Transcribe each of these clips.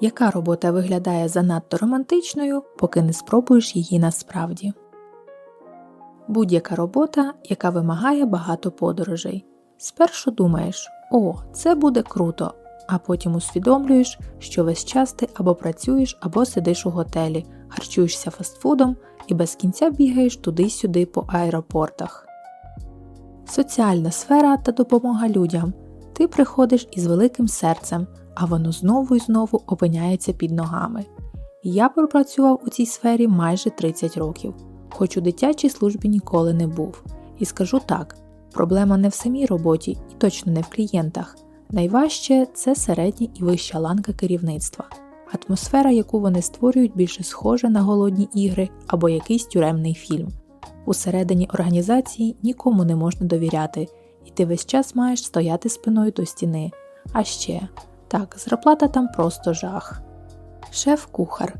Яка робота виглядає занадто романтичною, поки не спробуєш її насправді? Будь-яка робота, яка вимагає багато подорожей. Спершу думаєш, о, це буде круто, а потім усвідомлюєш, що весь час ти або працюєш, або сидиш у готелі, харчуєшся фастфудом і без кінця бігаєш туди-сюди по аеропортах. Соціальна сфера та допомога людям. Ти приходиш із великим серцем, а воно знову і знову опиняється під ногами. Я пропрацював у цій сфері майже 30 років, хоч у дитячій службі ніколи не був. І скажу так: проблема не в самій роботі і точно не в клієнтах. Найважче це середня і вища ланка керівництва. Атмосфера, яку вони створюють, більше схожа на голодні ігри або якийсь тюремний фільм. Усередині організації нікому не можна довіряти, і ти весь час маєш стояти спиною до стіни. А ще так, зарплата там просто жах. Шеф-кухар.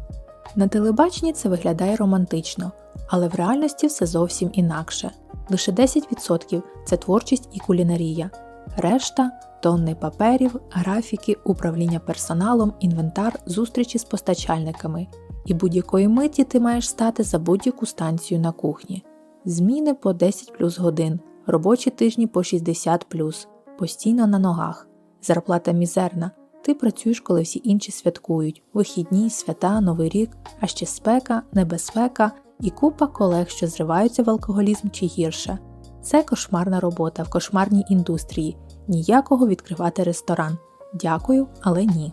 На телебаченні це виглядає романтично, але в реальності все зовсім інакше. Лише 10% це творчість і кулінарія, решта тонни паперів, графіки, управління персоналом, інвентар, зустрічі з постачальниками. І будь-якої миті ти маєш стати за будь-яку станцію на кухні. Зміни по 10 плюс годин, робочі тижні по 60 плюс, постійно на ногах. Зарплата мізерна. Ти працюєш, коли всі інші святкують вихідні, свята, Новий рік, а ще спека, небезпека і купа колег, що зриваються в алкоголізм чи гірше. Це кошмарна робота в кошмарній індустрії. Ніякого відкривати ресторан. Дякую, але ні.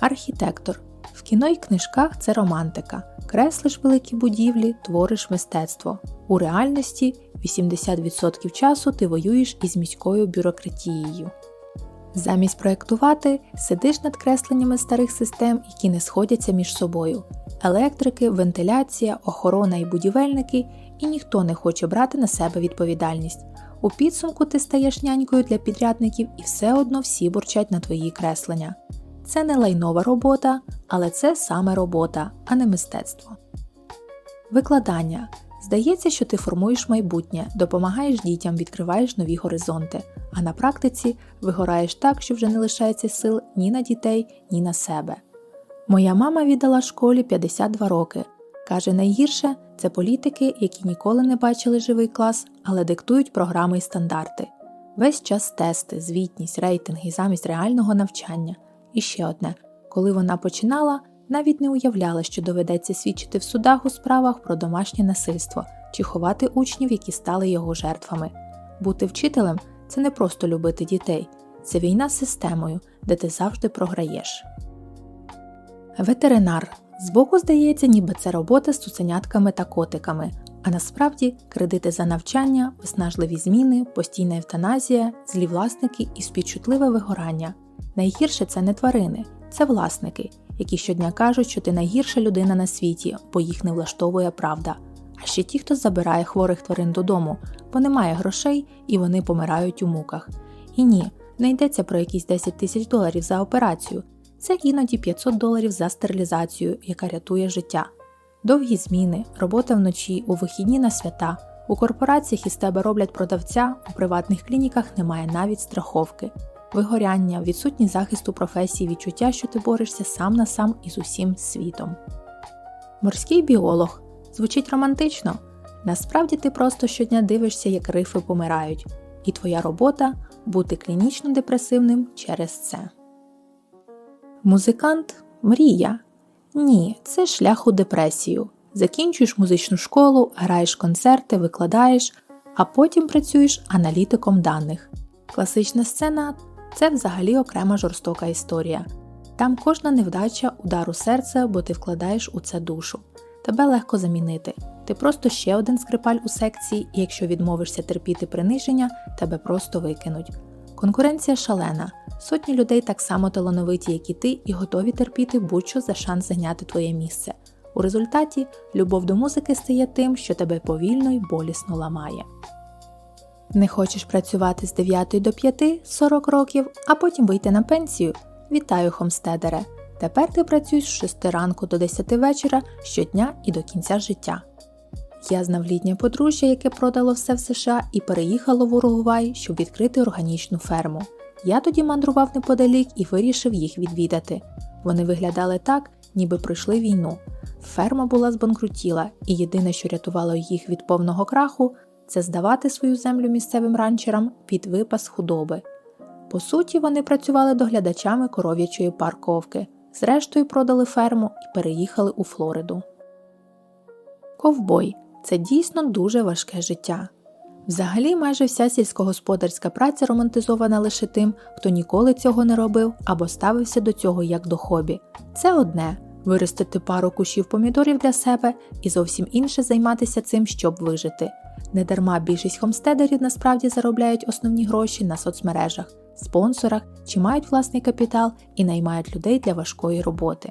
Архітектор. В кіно і книжках це романтика. Креслиш великі будівлі, твориш мистецтво. У реальності 80% часу ти воюєш із міською бюрократією. Замість проєктувати сидиш над кресленнями старих систем, які не сходяться між собою. Електрики, вентиляція, охорона і будівельники, і ніхто не хоче брати на себе відповідальність. У підсумку ти стаєш нянькою для підрядників і все одно всі бурчать на твої креслення. Це не лайнова робота, але це саме робота, а не мистецтво. Викладання. Здається, що ти формуєш майбутнє, допомагаєш дітям, відкриваєш нові горизонти, а на практиці вигораєш так, що вже не лишається сил ні на дітей, ні на себе. Моя мама віддала школі 52 роки. Каже, найгірше це політики, які ніколи не бачили живий клас, але диктують програми і стандарти. Весь час тести, звітність, рейтинги замість реального навчання. І ще одне: коли вона починала, навіть не уявляла, що доведеться свідчити в судах у справах про домашнє насильство чи ховати учнів, які стали його жертвами. Бути вчителем це не просто любити дітей, це війна з системою, де ти завжди програєш. Ветеринар збоку здається, ніби це робота з цуценятками та котиками, а насправді кредити за навчання, виснажливі зміни, постійна евтаназія, злі власники і співчутливе вигорання. Найгірше це не тварини, це власники, які щодня кажуть, що ти найгірша людина на світі, бо їх не влаштовує правда. А ще ті, хто забирає хворих тварин додому, бо немає грошей і вони помирають у муках. І ні, не йдеться про якісь 10 тисяч доларів за операцію, це іноді 500 доларів за стерилізацію, яка рятує життя. Довгі зміни, робота вночі, у вихідні на свята. У корпораціях із тебе роблять продавця, у приватних клініках немає навіть страховки, вигоряння, відсутність захисту професії, відчуття, що ти борешся сам на сам із усім світом. Морський біолог звучить романтично. Насправді ти просто щодня дивишся, як рифи помирають, і твоя робота бути клінічно депресивним через це. Музикант мрія. Ні, це шлях у депресію. Закінчуєш музичну школу, граєш концерти, викладаєш, а потім працюєш аналітиком даних. Класична сцена це взагалі окрема жорстока історія. Там кожна невдача удар у серце, бо ти вкладаєш у це душу. Тебе легко замінити. Ти просто ще один скрипаль у секції, і якщо відмовишся терпіти приниження, тебе просто викинуть. Конкуренція шалена. Сотні людей так само талановиті, як і ти, і готові терпіти будь-що за шанс зайняти твоє місце. У результаті любов до музики стає тим, що тебе повільно й болісно ламає. Не хочеш працювати з 9 до 5 40 років, а потім вийти на пенсію. Вітаю, Хомстедере! Тепер ти працюєш з 6 ранку до 10 вечора щодня і до кінця життя. Я знав літнє подружжя, яке продало все в США і переїхало в Уругвай, щоб відкрити органічну ферму. Я тоді мандрував неподалік і вирішив їх відвідати. Вони виглядали так, ніби пройшли війну. Ферма була збанкрутіла, і єдине, що рятувало їх від повного краху, це здавати свою землю місцевим ранчерам під випас худоби. По суті, вони працювали доглядачами коров'ячої парковки, зрештою продали ферму і переїхали у Флориду. Ковбой це дійсно дуже важке життя. Взагалі, майже вся сільськогосподарська праця романтизована лише тим, хто ніколи цього не робив або ставився до цього як до хобі. Це одне виростити пару кущів помідорів для себе і зовсім інше займатися цим, щоб вижити. Недарма більшість хомстедерів насправді заробляють основні гроші на соцмережах, спонсорах чи мають власний капітал і наймають людей для важкої роботи.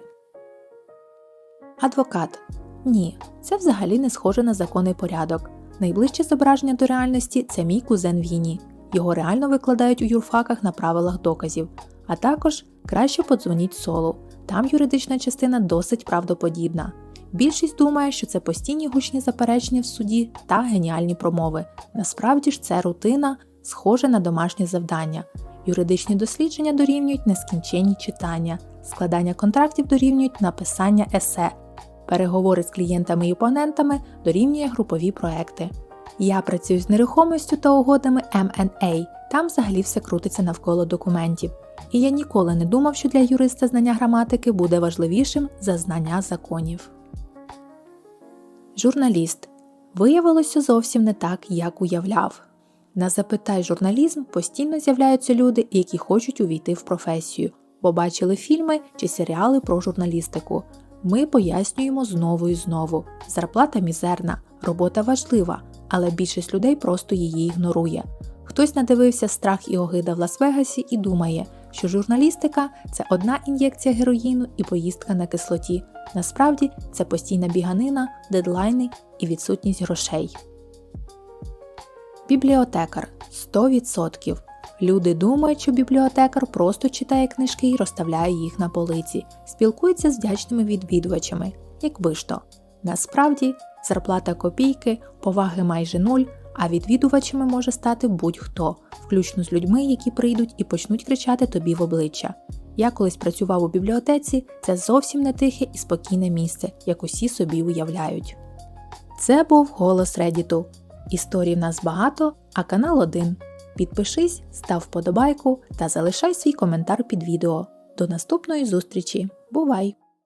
Адвокат ні, це взагалі не схоже на законний порядок. Найближче зображення до реальності це мій кузен Віні. Його реально викладають у юрфаках на правилах доказів. А також краще подзвоніть солу. Там юридична частина досить правдоподібна. Більшість думає, що це постійні гучні заперечення в суді та геніальні промови. Насправді ж це рутина, схоже на домашнє завдання. Юридичні дослідження дорівнюють нескінченні читання, складання контрактів дорівнюють написання есе, переговори з клієнтами і опонентами дорівнює групові проекти. Я працюю з нерухомістю та угодами M&A, там взагалі все крутиться навколо документів. І я ніколи не думав, що для юриста знання граматики буде важливішим за знання законів. Журналіст виявилося зовсім не так, як уявляв. На запитай журналізм постійно з'являються люди, які хочуть увійти в професію, бо бачили фільми чи серіали про журналістику. Ми пояснюємо знову і знову: зарплата мізерна, робота важлива, але більшість людей просто її ігнорує. Хтось надивився страх і огида в Лас-Вегасі і думає, що журналістика це одна ін'єкція героїну і поїздка на кислоті. Насправді це постійна біганина, дедлайни і відсутність грошей. Бібліотекар 100%. Люди думають, що бібліотекар просто читає книжки і розставляє їх на полиці, спілкується з вдячними відвідувачами, якби ж то. Насправді, зарплата копійки, поваги майже нуль, а відвідувачами може стати будь-хто, включно з людьми, які прийдуть і почнуть кричати тобі в обличчя. Я колись працював у бібліотеці, це зовсім не тихе і спокійне місце, як усі собі уявляють. Це був голос Редіту. Історій в нас багато, а канал один. Підпишись, став вподобайку та залишай свій коментар під відео. До наступної зустрічі. Бувай!